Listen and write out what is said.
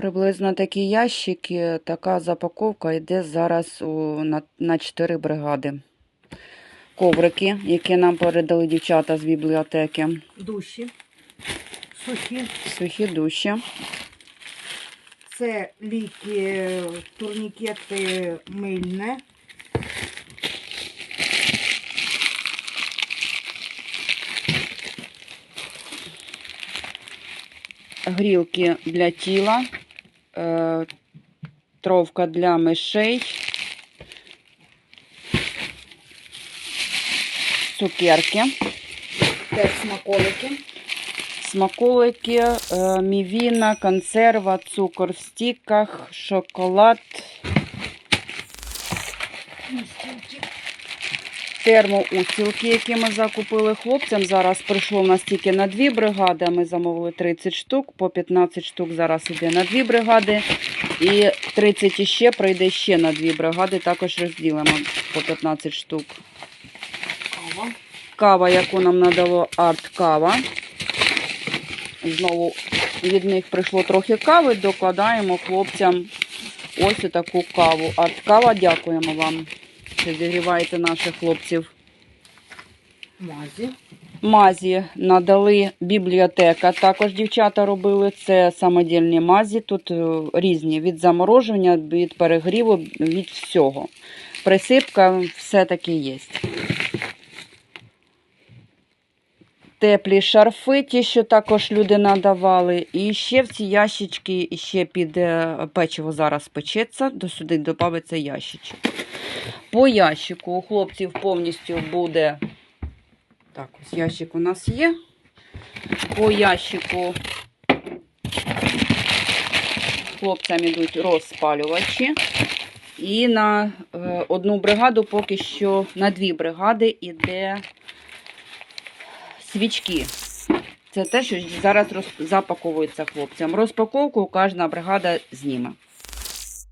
Приблизно такі ящики, така запаковка йде зараз у, на, на 4 бригади. Коврики, які нам передали дівчата з бібліотеки. Душі. Сухі. Сухі душі. Це ліки, турнікети мильне. Грілки для тіла. Е, тровка для мишей. Цукерки. Теж смаколики. Смаколики, е, мівіна, консерва, цукор в стіках, шоколад, термоустілки, які ми закупили хлопцям. Зараз прийшло в нас тільки на дві бригади. Ми замовили 30 штук, по 15 штук зараз іде на дві бригади. І 30 іще прийде ще на дві бригади, також розділимо по 15 штук. Кава. Кава, яку нам надало арт-кава. Знову від них прийшло трохи кави, докладаємо хлопцям ось таку каву. Арт-кава, дякуємо вам, що зігріваєте наших хлопців. Мазі. Мазі надали бібліотека. Також дівчата робили це самодільні мазі. Тут е, різні від заморожування, від перегріву, від всього. Присипка все-таки є. Теплі шарфи, ті, що також люди надавали. І ще в ці ящички, ще під е, печиво зараз печеться, до сюди додається ящичок. По ящику у хлопців повністю буде. Так, ось ящик у нас є. По ящику хлопцям ідуть розпалювачі. І на е, одну бригаду поки що на дві бригади іде свічки. Це те, що зараз запаковується хлопцям. Розпаковку кожна бригада зніме.